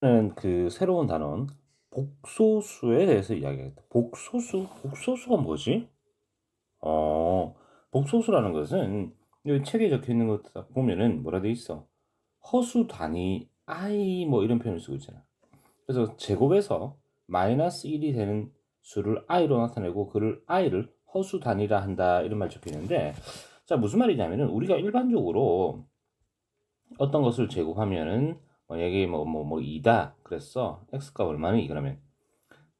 는그 새로운 단어 복소수에 대해서 이야기하겠다. 복소수? 복소수가 뭐지? 어, 복소수라는 것은 여기 책에 적혀 있는 것 보면은 뭐라 돼 있어? 허수 단위 i 뭐 이런 표현을 쓰고 있잖아. 그래서 제곱에서 마이너스 1이 되는 수를 i로 나타내고 그를 i를 허수 단위라 한다 이런 말 적혀 있는데 자 무슨 말이냐면은 우리가 일반적으로 어떤 것을 제곱하면은 만약에 뭐 뭐 뭐 2다 그랬어. x가 얼마는 이그러면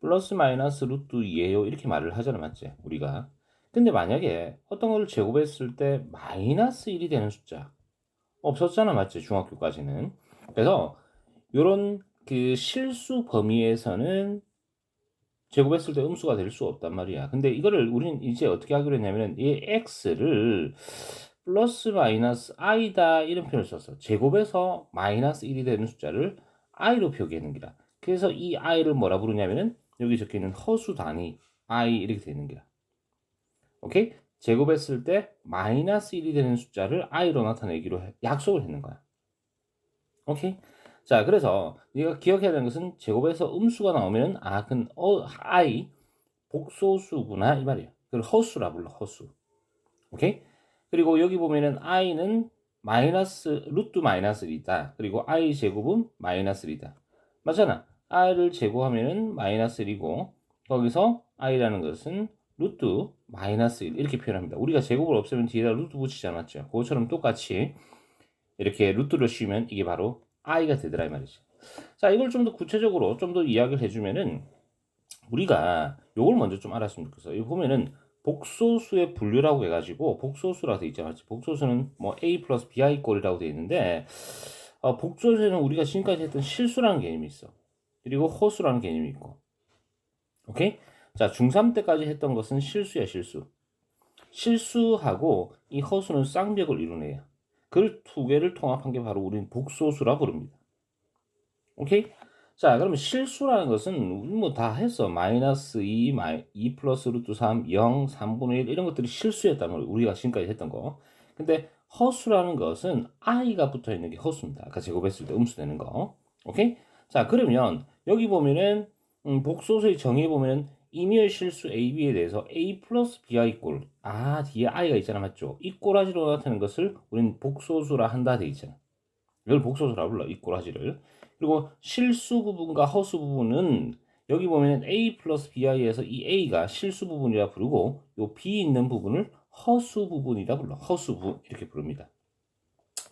플러스 마이너스 루트 2예요. 이렇게 말을 하잖아 맞지? 우리가. 근데 만약에 어떤 걸 제곱했을 때 마이너스 1이 되는 숫자 없었잖아 맞지? 중학교까지는. 그래서 요런 그 실수 범위에서는 제곱했을 때 음수가 될 수 없단 말이야. 근데 이거를 우리는 이제 어떻게 하기로 했냐면은 이 x를 플러스 마이너스 i다 이런 표현을 썼어. 제곱에서 마이너스 1이 되는 숫자를 i로 표기하는 기라. 그래서 이 i를 뭐라 부르냐면은 여기 적혀 있는 허수 단위 i 이렇게 되는 기라. 오케이? 제곱했을 때 마이너스 1이 되는 숫자를 i로 나타내기로 약속을 했는 거야. 오케이? 자, 그래서 네가 기억해야 되는 것은 제곱에서 음수가 나오면 아, 그건 어, i 복소수구나 이 말이야. 그걸 허수라 불러 허수. 오케이? 그리고 여기 보면은 i는 마이너스 루트 마이너스 1이다. 그리고 i 제곱은 마이너스 1이다. 맞잖아. i를 제곱하면은 마이너스 1이고 거기서 i라는 것은 루트 마이너스 1 이렇게 표현합니다. 우리가 제곱을 없애면 뒤에다 루트 붙이지 않았죠. 그것처럼 똑같이 이렇게 루트를 씌우면 이게 바로 i가 되더라 이 말이죠. 자, 이걸 좀 더 구체적으로 좀 더 이야기를 해주면은 우리가 요걸 먼저 좀 알았으면 좋겠어. 여기 보면은 복소수의 분류라고 해가지고 복소수라고 돼 있잖아. 복소수는 뭐 a 플러스 bi 꼴이라고 돼 있는데 어, 복소수에는 우리가 지금까지 했던 실수라는 개념이 있어. 그리고 허수라는 개념이 있고. 오케이? 자, 중3 때까지 했던 것은 실수야, 실수. 실수하고 이 허수는 쌍벽을 이루네요. 그 두 개를 통합한 게 바로 우리는 복소수라 부릅니다. 오케이? 자, 그러면 실수라는 것은 뭐다 했어. 마이너스 2, 마이, 2 플러스 루트 3, 0, 3분의 1 이런 것들이 실수였단 말이에요. 우리가 지금까지 했던 거. 근데 허수라는 것은 i가 붙어 있는 게 허수입니다. 아까 제곱했을 때 음수 되는 거. 오케이? 자, 그러면 여기 보면은 음, 복소수의 정의에 보면은 임의의 실수 AB에 대해서 A 플러스 BI 꼴. 아, 뒤에 I가 있잖아. 맞죠? 이 꼬라지로 나타내는 것을 우리는 복소수라 한다 돼 있잖아. 이걸 복소수라 불러. 이 꼬라지를. 그리고 실수 부분과 허수 부분은 여기 보면 a 플러스 bi에서 이 a가 실수 부분이라 부르고 요 b 있는 부분을 허수 부분이라 불러. 허수 부분 이렇게 부릅니다.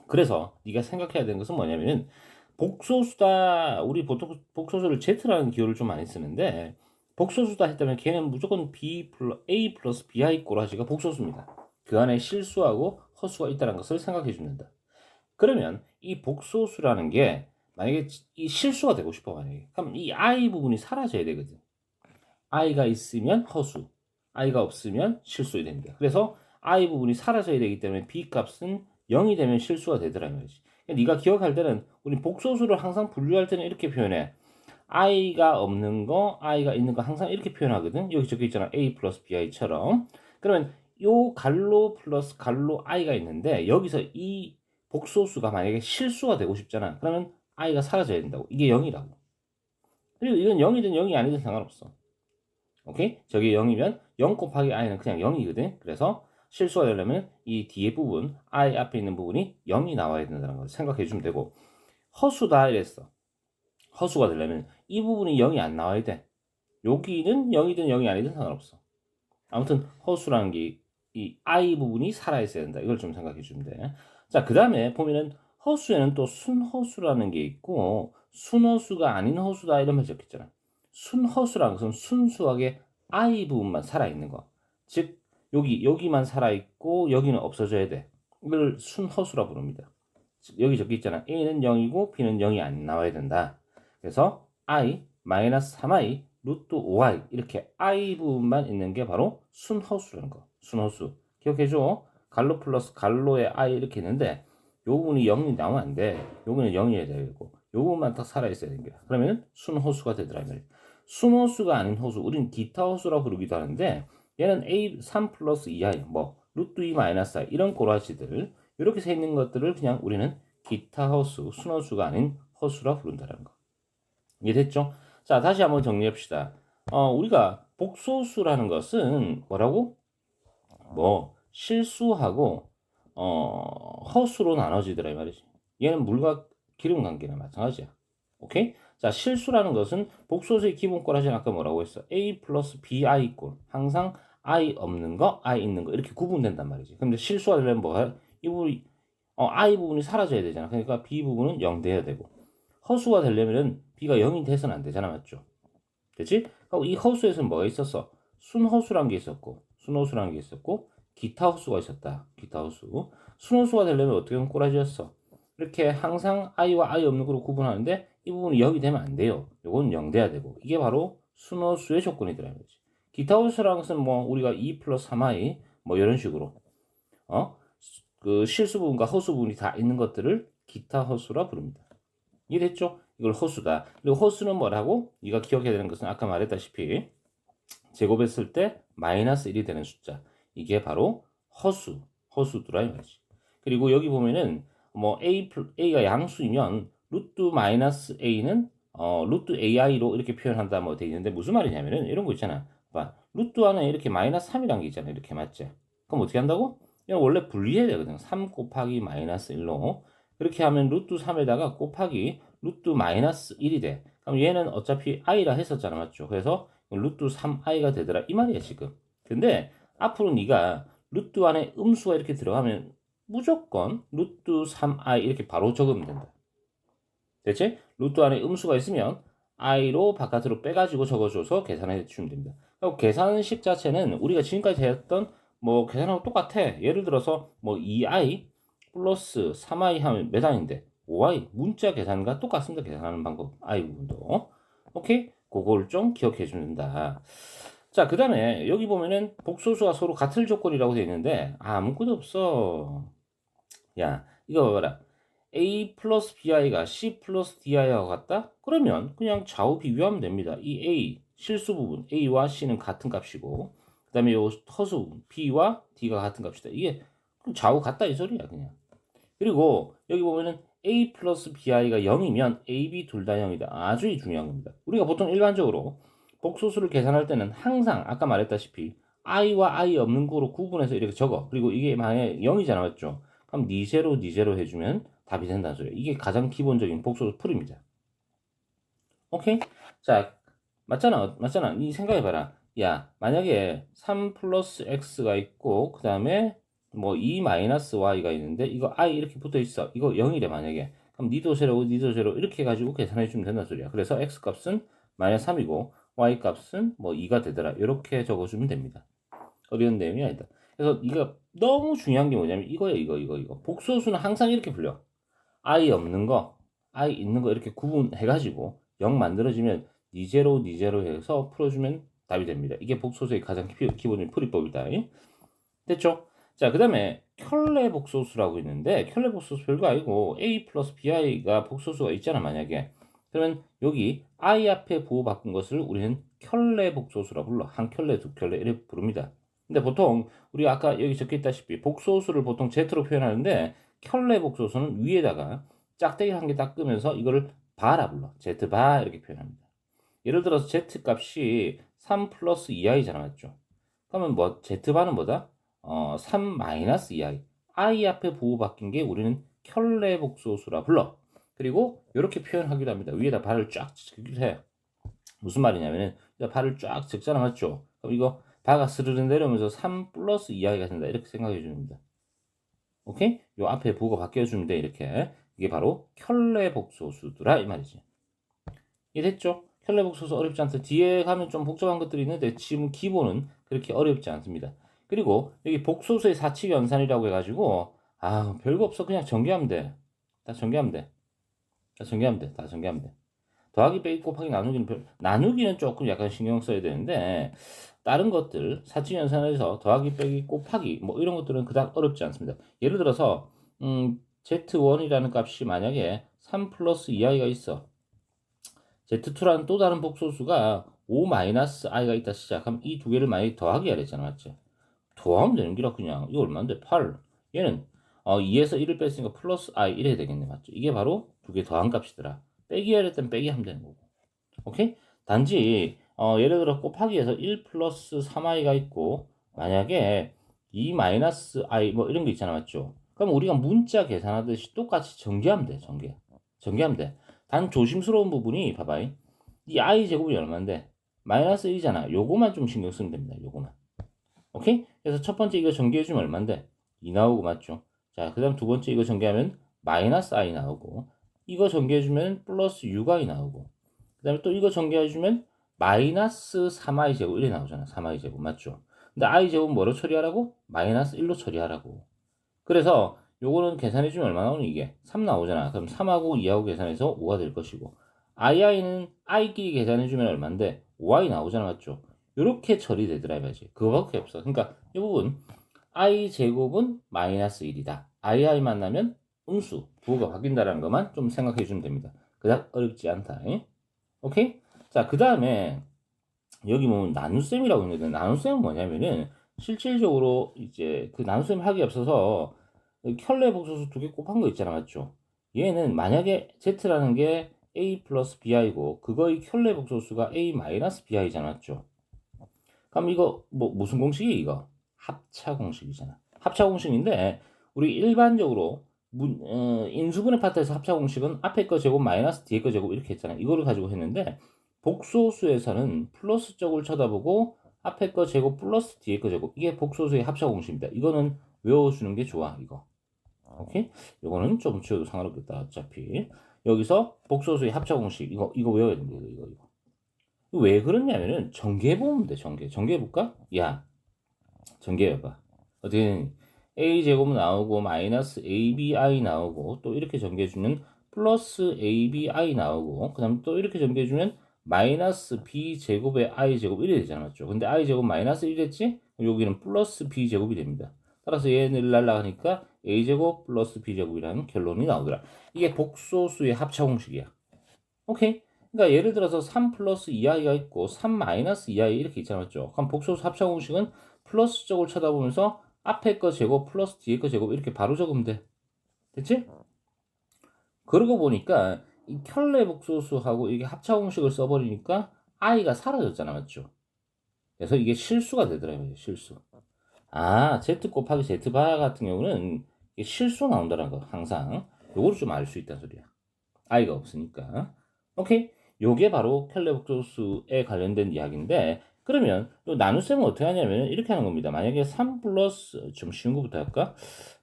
그래서 네가 생각해야 되는 것은 뭐냐면은 복소수다 우리 보통 복소수를 z라는 기호를 좀 많이 쓰는데 복소수다 했다면 걔는 무조건 b 플러 a 플러스 bi 꼬라지가 복소수입니다. 그 안에 실수하고 허수가 있다는 것을 생각해 줍니다. 그러면 이 복소수라는 게 만약에 이 실수가 되고 싶어 만약에 그럼 이 i 부분이 사라져야 되거든. i가 있으면 허수, i가 없으면 실수가 됩니다. 그래서 i 부분이 사라져야 되기 때문에 b 값은 0이 되면 실수가 되더라는 거지. 그러니까 네가 기억할 때는 우리 복소수를 항상 분류할 때는 이렇게 표현해. i가 없는 거, i가 있는 거 항상 이렇게 표현하거든. 여기 적혀 있잖아. a 플러스 bi처럼. 그러면 요 갈로 플러스 갈로 i가 있는데 여기서 이 복소수가 만약에 실수가 되고 싶잖아. 그러면 i가 사라져야 된다고. 이게 0이라고. 그리고 이건 0이든 0이 아니든 상관없어. 오케이? 저게 0이면 0 곱하기 i는 그냥 0이거든. 그래서 실수가 되려면 이 뒤에 부분, i 앞에 있는 부분이 0이 나와야 된다는 걸 생각해 주면 되고 허수다 이랬어. 허수가 되려면 이 부분이 0이 안 나와야 돼. 여기는 0이든 0이 아니든 상관없어. 아무튼 허수라는 게 이 i 부분이 살아 있어야 된다. 이걸 좀 생각해 주면 돼. 자, 그 다음에 보면은 허수에는 또 순허수라는 게 있고 순허수가 아닌 허수다 이런 말 적혔잖아. 순허수라는 것은 순수하게 I 부분만 살아있는 거. 즉 여기 여기만 살아있고 여기는 없어져야 돼. 이걸 순허수라 부릅니다. 여기 적혀 있잖아. A는 0이고 B는 0이 안 나와야 된다. 그래서 I 마이너스 3I 루트 5I 이렇게 I 부분만 있는 게 바로 순허수라는 거. 순허수. 기억해줘. 갈로 플러스 갈로의 I 이렇게 있는데 요 부분이 0이 나오면 안 돼. 요거는 0이어야 되고, 요 부분만 딱 살아있어야 되는 거야. 그러면 순호수가 되더라. 순호수가 아닌 호수, 우리는 기타 호수라고 부르기도 하는데, 얘는 A 3 플러스 2i, 뭐, 루트 2 마이너스 이런 꼬라지들, 이렇게 세 있는 것들을 그냥 우리는 기타 호수, 순호수가 아닌 호수라 부른다는 거. 이해됐죠? 자, 다시 한번 정리합시다. 어, 우리가 복소수라는 것은 뭐라고? 뭐 실수하고 어, 허수로 나눠지더라 이 말이지. 얘는 물과 기름 관계나 마찬가지야. 오케이? 자, 실수라는 것은 복소수의 기본권하지 아까 뭐라고 했어? a 플러스 bi 꼴. 항상 i 없는 거, i 있는 거 이렇게 구분된단 말이지. 근데 실수가 되려면 뭐야? 이 부분이 어, i 부분이 사라져야 되잖아. 그러니까 b 부분은 0 돼야 되고 허수가 되려면은 b가 0이 돼서는 안 되잖아, 맞죠? 그렇지? 이 허수에서는 뭐가 있었어? 순허수란 게 있었고 순허수란 게 있었고 기타 허수가 있었다. 기타 허수. 순허수가 되려면 어떻게 하면 꼬라지였어? 이렇게 항상 i와 i 없는 거로 구분하는데 이 부분이 0이 되면 안 돼요. 요건 0 돼야 되고 이게 바로 순허수의 조건이더라 거지. 기타 허수라는 것은 뭐 우리가 2 플러스 3i 뭐 이런 식으로 어? 그 실수 부분과 허수 부분이 다 있는 것들을 기타 허수라 부릅니다. 이해됐죠? 이걸 허수다. 그리고 허수는 뭐라고? 네가 기억해야 되는 것은 아까 말했다시피 제곱했을 때 마이너스 1이 되는 숫자. 이게 바로 허수, 허수두라 이 말이지. 그리고 여기 보면은 뭐 a a가 양수이면 루트 마이너스 a는 어 루트 ai로 이렇게 표현한다 뭐돼 있는데 무슨 말이냐면은 이런 거 있잖아. 봐. 루트 안에 이렇게 마이너스 3이란 게 있잖아. 이렇게 맞지? 그럼 어떻게 한다고? 이건 원래 분리해야 되거든. 3 곱하기 마이너스 1로 그렇게 하면 루트 3에다가 곱하기 루트 마이너스 1이 돼. 그럼 얘는 어차피 i라 했었잖아. 맞죠? 그래서 루트 3i가 되더라. 이 말이야, 지금. 근데 앞으로 네가 루트 안에 음수가 이렇게 들어가면 무조건 루트 3i 이렇게 바로 적으면 된다. 대체 루트 안에 음수가 있으면 i로 바깥으로 빼가지고 적어줘서 계산해 주면 됩니다. 계산식 자체는 우리가 지금까지 했던 뭐 계산하고 똑같아. 예를 들어서 뭐 2i 플러스 3i 하면 몇 i인데 5i 문자 계산과 똑같습니다. 계산하는 방법 i 부분도 오케이 그걸 좀 기억해 준다. 자, 그 다음에 여기 보면은 복소수가 서로 같을 조건이라고 되어 있는데 아무것도 없어. 야, 이거 봐라. a 플러스 bi가 c 플러스 di와 같다? 그러면 그냥 좌우 비교하면 됩니다. 이 a 실수 부분 a와 c는 같은 값이고 그 다음에 요 허수 부분 b와 d가 같은 값이다. 이게 좌우 같다 이 소리야 그냥. 그리고 여기 보면은 a 플러스 bi가 0이면 ab 둘 다 0이다. 아주 중요한 겁니다. 우리가 보통 일반적으로 복소수를 계산할 때는 항상 아까 말했다시피 i와 i 없는 거로 구분해서 이렇게 적어. 그리고 이게 만약에 0이잖아 맞죠? 그럼 니제로 니제로 해주면 답이 된다는 소리야. 이게 가장 기본적인 복소수 풀입니다. 오케이? 자, 맞잖아. 맞잖아. 이 생각해봐라. 야, 만약에 3 플러스 x가 있고, 그 다음에 뭐 2 마이너스 y가 있는데, 이거 i 이렇게 붙어 있어. 이거 0이래, 만약에. 그럼 니도 제로, 니도 제로 이렇게 해가지고 계산해주면 된다는 소리야. 그래서 x 값은 마이너스 3이고, y 값은 뭐 2가 되더라. 이렇게 적어주면 됩니다. 어려운 내용이 아니다. 그래서 이거 너무 중요한 게 뭐냐면 이거예요, 이거, 이거, 이거. 복소수는 항상 이렇게 불려. i 없는 거, i 있는 거 이렇게 구분해가지고 0 만들어지면 니제로, 니제로 해서 풀어주면 답이 됩니다. 이게 복소수의 가장 기본적인 풀이법이다. 됐죠? 자, 그 다음에 켤레 복소수라고 있는데 켤레 복소수 별거 아니고 a 플러스 bi가 복소수가 있잖아, 만약에. 그러면 여기 i 앞에 부호 바꾼 것을 우리는 켤레 복소수라 불러. 한 켤레, 두 켤레 이렇게 부릅니다. 근데 보통 우리 아까 여기 적혀 있다시피 복소수를 보통 Z로 표현하는데 켤레 복소수는 위에다가 짝대기 한 개 딱 끄면서 이거를 바라 불러. Z바 이렇게 표현합니다. 예를 들어서 Z 값이 3 플러스 2i잖아 맞죠? 그러면 뭐 Z바는 뭐다? 어, 3 마이너스 2i. i 앞에 부호 바뀐 게 우리는 켤레 복소수라 불러. 그리고 이렇게 표현하기도 합니다. 위에다 발을 쫙 적기도 해. 무슨 말이냐면은 발을 쫙 적잖아 맞죠? 그럼 이거 바가 스르르 내려오면서 3 플러스 2i가 된다. 이렇게 생각해 줍니다. 오케이? 요 앞에 부호가 바뀌어 주면 돼. 이렇게. 이게 바로 켤레 복소수더라. 이 말이지. 이해됐죠? 켤레 복소수 어렵지 않다. 뒤에 가면 좀 복잡한 것들이 있는데 지금 기본은 그렇게 어렵지 않습니다. 그리고 여기 복소수의 사칙 연산이라고 해가지고 아 별거 없어. 그냥 전개하면 돼. 다 전개하면 돼. 다 전개하면 돼. 다 전개하면 돼. 더하기 빼기 곱하기 나누기는 별, 나누기는 조금 약간 신경 써야 되는데 다른 것들 사칙 연산에서 더하기 빼기 곱하기 뭐 이런 것들은 그닥 어렵지 않습니다. 예를 들어서 음, z1이라는 값이 만약에 3 플러스 2i가 있어. z2라는 또 다른 복소수가 5 마이너스 i가 있다 시작하면 이 두 개를 만약에 더하기 해야 되잖아. 맞지? 더하면 되는 기라 그냥. 이거 얼마인데? 8. 얘는 어, 2에서 1을 뺐으니까 플러스 i 이래야 되겠네. 맞죠? 이게 바로 두 개 더한 값이더라. 빼기 될땐 빼기 하면 되는 거고. 오케이? 단지 어, 예를 들어 곱하기에서 1 플러스 3i가 있고 만약에 2 마이너스 i 뭐 이런 거 있잖아 맞죠? 그럼 우리가 문자 계산하듯이 똑같이 전개하면 돼 전개 전개하면 돼단 조심스러운 부분이 봐봐 이 i 제곱이 얼마인데 마이너스 1이잖아 요거만 좀 신경 쓰면 됩니다 요거만 오케이? 그래서 첫 번째 이거 전개해주면 얼마인데 2 나오고 맞죠? 자그 다음 두 번째 이거 전개하면 마이너스 i 나오고 이거 전개해주면 플러스 6i 나오고 그 다음에 또 이거 전개해주면 마이너스 3i 제곱 이렇게 나오잖아. 3i 제곱. 맞죠? 근데 i 제곱 뭐로 처리하라고? 마이너스 1로 처리하라고. 그래서 요거는 계산해주면 얼마 나오니? 이게 3 나오잖아. 그럼 3하고 2하고 계산해서 5가 될 것이고 ii는 i끼리 계산해주면 얼마인데 5i 나오잖아. 맞죠? 요렇게 처리되더라 이거지. 그거밖에 없어. 그러니까 이 부분 i 제곱은 마이너스 1이다. ii 만나면 음수 부호가 바뀐다는 것만 좀 생각해 주면 됩니다 그닥 어렵지 않다 잉? 오케이? 자, 그 다음에 여기 보면 나눗셈이라고 있는데 나눗셈은 뭐냐면은 실질적으로 이제 그 나눗셈 하기 앞서서 켤레 복소수 두 개 곱한 거 있잖아 맞죠? 얘는 만약에 z라는 게 a 플러스 bi고 그거의 켤레 복소수가 a 마이너스 bi잖아 맞죠? 그럼 이거 뭐 무슨 공식이 이거? 합차 공식이잖아. 합차 공식인데 우리 일반적으로 문, 어, 인수분해 파트에서 합차 공식은 앞에 거 제곱 마이너스 뒤에 거 제곱 이렇게 했잖아. 이거를 가지고 했는데 복소수에서는 플러스 쪽을 쳐다보고 앞에 거 제곱 플러스 뒤에 거 제곱 이게 복소수의 합차 공식입니다. 이거는 외워주는 게 좋아 이거. 오케이? 이거는 좀 치워도 상관없겠다 어차피 여기서 복소수의 합차 공식 이거 이거 외워야 됩니다. 이거 이거. 왜 그러냐면은 전개해 보면 돼 전개. 전개해 볼까? 야 전개해 봐. 어떻게? A 제곱 나오고 마이너스 abi 나오고 또 이렇게 전개해주면 플러스 abi 나오고 그 다음 또 이렇게 전개해주면 마이너스 b 제곱에 i 제곱 이래 되잖아 맞죠? 근데 i 제곱 마이너스 1이랬지 여기는 플러스 b 제곱이 됩니다. 따라서 얘는 날라가니까 a 제곱 플러스 b 제곱이라는 결론이 나오더라. 이게 복소수의 합차 공식이야. 오케이? 그러니까 예를 들어서 3 플러스 2i가 있고 3 마이너스 2i 이렇게 있잖아 맞죠? 그럼 복소수 합차 공식은 플러스 쪽을 쳐다보면서 앞에 거 제곱 플러스 뒤에 거 제곱 이렇게 바로 적으면 돼. 됐지? 그러고 보니까 이 켤레 복소수하고 이게 합차 공식을 써버리니까 i가 사라졌잖아, 맞죠? 그래서 이게 실수가 되더라고요, 실수. 아, z 곱하기 z 바 같은 경우는 실수 나온다는 거, 항상. 요거를 좀 알 수 있다는 소리야. i가 없으니까. 오케이? 요게 바로 켤레 복소수에 관련된 이야기인데, 그러면 또 나눗셈은 어떻게 하냐면 이렇게 하는 겁니다. 만약에 3 플러스 좀 쉬운 것부터 할까?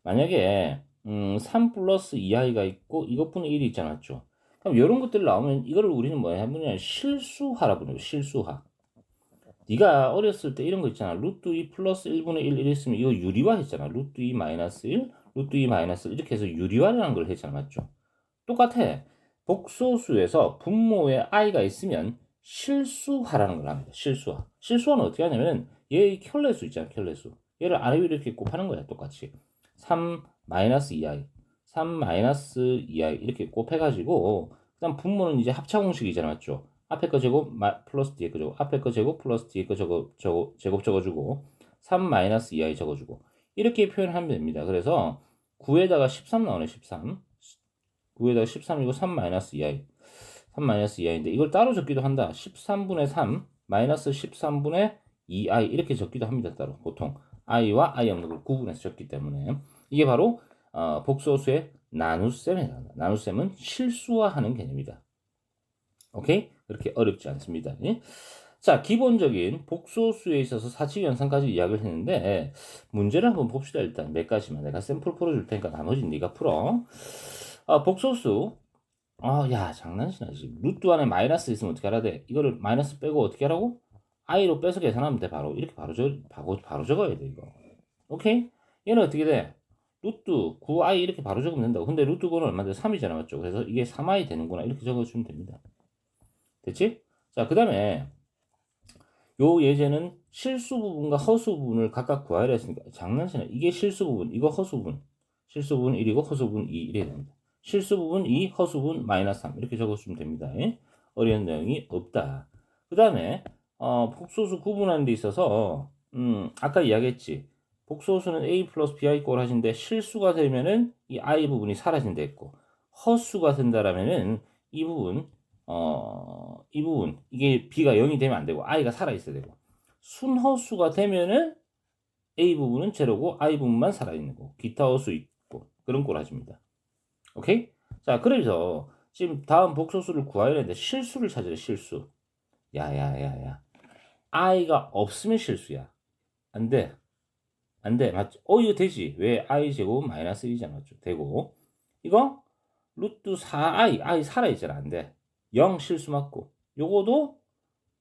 만약에 음, 3 플러스 2i가 있고 이것분의 1이 있잖아 죠 그럼 이런 것들 나오면 이거를 우리는 뭐야 하면 실수하라 부르요 실수하. 네가 어렸을 때 이런 거 있잖아. 루트 2 플러스 1분의 1 이랬으면 이거 유리화 했잖아. 루트 2 마이너스 1, 루트 2 마이너스 1 이렇게 해서 유리화라는 걸 했잖아. 맞죠? 똑같아. 복소수에서 분모에 i가 있으면 실수하라는 걸 합니다. 실수화. 실수화는 어떻게 하냐면 얘의 켤레수 있잖아. 켤레수. 얘를 아래 위로 이렇게 곱하는 거야. 똑같이. 3 마이너스 2i. 3 마이너스 2i 이렇게 곱해가지고 그다음 분모는 이제 합차 공식이잖아. 맞죠? 앞에 거 제곱 플러스 뒤에 거 제곱 앞에 거 제곱 플러스 뒤에 거 제곱, 제곱, 제곱 적어주고 3 마이너스 2i 적어주고 이렇게 표현하면 됩니다. 그래서 9에다가 13 나오네 13 9에다가 13이고 3 마이너스 2i 3-2i인데 이걸 따로 적기도 한다. 13분의 3 마이너스 13분의 2i 이렇게 적기도 합니다. 따로 보통 i와 i 없는 걸 구분해서 적기 때문에 이게 바로 어, 복소수의 나눗셈이다. 나눗셈은 실수화하는 개념이다. 오케이? 그렇게 어렵지 않습니다. 예? 자, 기본적인 복소수에 있어서 사칙 연산까지 이야기를 했는데 문제를 한번 봅시다. 일단 몇 가지만 내가 샘플 풀어줄 테니까 나머지는 네가 풀어. 어, 복소수 아, 야, 장난치나, 지금. 루트 안에 마이너스 있으면 어떻게 하라 돼? 이거를 마이너스 빼고 어떻게 하라고? i로 빼서 계산하면 돼, 바로. 이렇게 바로 적, 바로, 바로 적어야 돼, 이거. 오케이? 얘는 어떻게 돼? 루트 9i 이렇게 바로 적으면 된다고. 근데 루트 9는 얼마인데? 3이잖아, 맞죠? 그래서 이게 3i 되는구나. 이렇게 적어주면 됩니다. 됐지? 자, 그 다음에, 요 예제는 실수 부분과 허수 부분을 각각 구하라 했으니까, 장난치나. 이게 실수 부분, 이거 허수 부분. 실수 부분 1이고 허수 부분 2, 이래야 됩니다. 실수 부분 2, 허수 부분 마이너스 3 이렇게 적어주면 됩니다. 예? 어려운 내용이 없다. 그 다음에 어, 복소수 구분하는 데 있어서 음, 아까 이야기했지. 복소수는 a 플러스 bi 꼴 하신데 실수가 되면은 이 i 부분이 사라진다 했고 허수가 된다라면은 이 부분 어, 이 부분 이게 b가 0이 되면 안 되고 i가 살아 있어야 되고 순허수가 되면은 a 부분은 제로고 i 부분만 살아 있는 거 기타 허수 있고 그런 꼬라집니다. 오케이? 자 그래서 지금 다음 복소수를 구해야 되는데 실수를 찾아야 실수. 야 야 야 야. i가 없으면 실수야. 안 돼. 안 돼. 맞죠? 어, 이거 되지. 왜 i 제곱 마이너스 1이잖아. 맞죠? 되고. 이거 루트 4i, i 살아있잖아. 안 돼. 0 실수 맞고. 요거도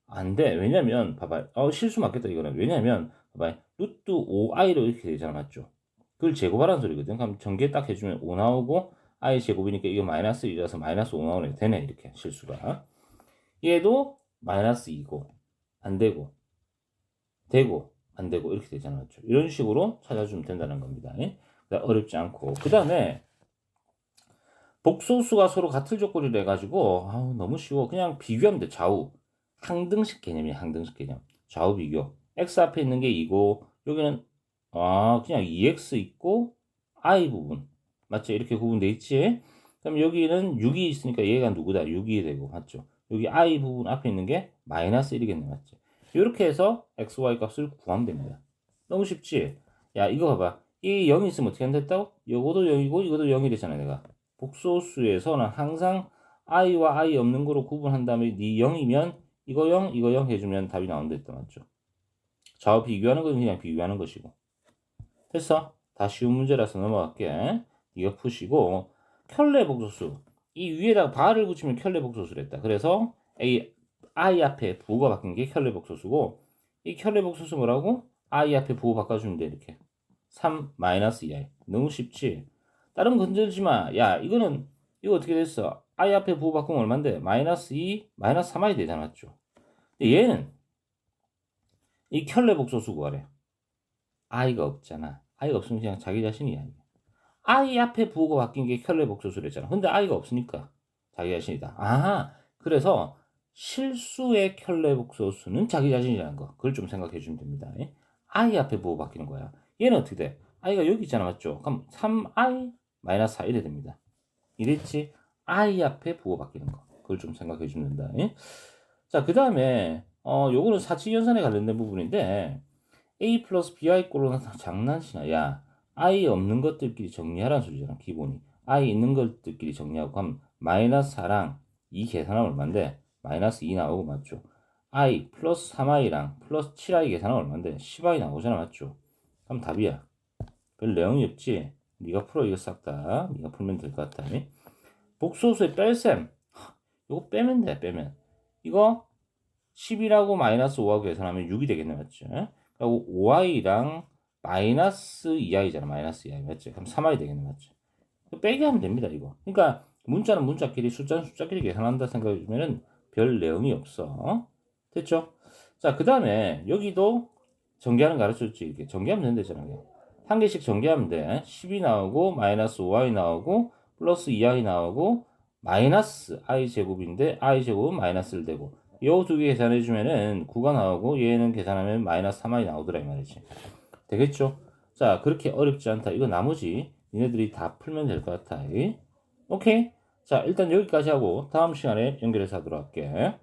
안 돼. 왜냐면, 봐봐. 어, 실수 맞겠다, 이거는. 왜냐면, 봐봐. 루트 5i로 이렇게 되잖아. 맞죠? 그걸 제곱하라는 소리거든. 그럼 전개 딱 해주면 5 나오고, i 제곱이니까 이거 마이너스 1이라서 마이너스 5 나오네. 되네. 이렇게 실수가. 얘도 마이너스 2고, 안 되고, 되고, 안 되고, 이렇게 되잖아. 맞죠? 이런 식으로 찾아주면 된다는 겁니다. 예? 어렵지 않고. 그 다음에, 복소수가 서로 같을 조건이라 해가지고, 아우, 너무 쉬워. 그냥 비교하면 돼. 좌우. 항등식 개념이야. 항등식 개념. 좌우 비교. x 앞에 있는 게 2고, 여기는, 아, 그냥 2x 있고, i 부분. 맞죠? 이렇게 구분돼 있지? 그럼 여기는 6이 있으니까 얘가 누구다? 6이 되고, 맞죠? 여기 i 부분 앞에 있는 게 마이너스 1이겠네, 맞죠? 이렇게 해서 x, y 값을 구하면 됩니다. 너무 쉽지? 야, 이거 봐봐. 이 0이 있으면 어떻게 안 됐다고? 요거도 0이고, 이것도 0이 되잖아, 내가. 복소수에서는 항상 i와 i 없는 거로 구분한 다음에 네 0이면 이거 0, 이거 0 해주면 답이 나온다 했다, 맞죠? 좌우 비교하는 건 그냥 비교하는 것이고. 됐어? 다 쉬운 문제라서 넘어갈게. 이거 푸시고 켤레 복소수 이 위에다가 바를 붙이면 켤레 복소수를 했다. 그래서 이 i 앞에 부호가 바뀐 게 켤레 복소수고 이 켤레 복소수 뭐라고? i 앞에 부호 바꿔주면 돼 이렇게 3 마이너스 2i 너무 쉽지? 다른 거 건들지 마. 야 이거는 이거 어떻게 됐어? i 앞에 부호 바꾸면 얼마인데? 마이너스 2 마이너스 3i 되잖아 맞죠? 근데 얘는 이 켤레 복소수 구하래. i가 없잖아. i가 없으면 그냥 자기 자신이야. I 앞에 부호가 바뀐 게 켤레 복소수랬잖아. 근데 i가 없으니까 자기 자신이다. 아, 그래서 실수의 켤레 복소수는 자기 자신이라는 거. 그걸 좀 생각해 주면 됩니다. 예? i 앞에 부호 바뀌는 거야. 얘는 어떻게 돼? i가 여기 있잖아. 맞죠? 그럼 3i 마이너스 4 이래 됩니다. 이랬지? i 앞에 부호 바뀌는 거. 그걸 좀 생각해 주면 된다. 예? 자, 그 다음에 어, 요거는 사칙연산에 관련된 부분인데 a 플러스 bi 꼴로는 장난치나. 야, i 없는 것들끼리 정리하라는 소리잖아. 기본이. i 있는 것들끼리 정리하고 하면 마이너스 4랑 2 계산하면 얼마인데? 마이너스 2 나오고 맞죠? i 플러스 3i랑 플러스 7i 계산하면 얼마인데? 10i 나오잖아. 맞죠? 그럼 답이야. 별 내용이 없지? 네가 풀어 이거 싹 다. 네가 풀면 될 것 같다. 복소수의 뺄셈. 이거 빼면 돼. 빼면. 이거 10이라고 마이너스 5하고 계산하면 6이 되겠네. 맞죠? 그리고 5i랑 마이너스 2i잖아. 마이너스 2i. 맞죠? 그럼 3i 되겠네. 맞죠? 빼기 하면 됩니다. 이거. 그러니까 문자는 문자끼리 숫자는 숫자끼리 계산한다 생각해주면은 별 내용이 없어. 됐죠? 자, 그 다음에 여기도 전개하는 거 가르쳐줬지. 이렇게 전개하면 된다잖아. 한 개씩 전개하면 돼. 10이 나오고 마이너스 5i 나오고 플러스 2i 나오고 마이너스 i 제곱인데 i 제곱은 마이너스를 되고 요 두 개 계산해 주면은 9가 나오고 얘는 계산하면 마이너스 3i 나오더라 이 말이지. 되겠죠? 자, 그렇게 어렵지 않다. 이거 나머지 니네들이 다 풀면 될 것 같아. 오케이? 자, 일단 여기까지 하고 다음 시간에 연결해서 하도록 할게.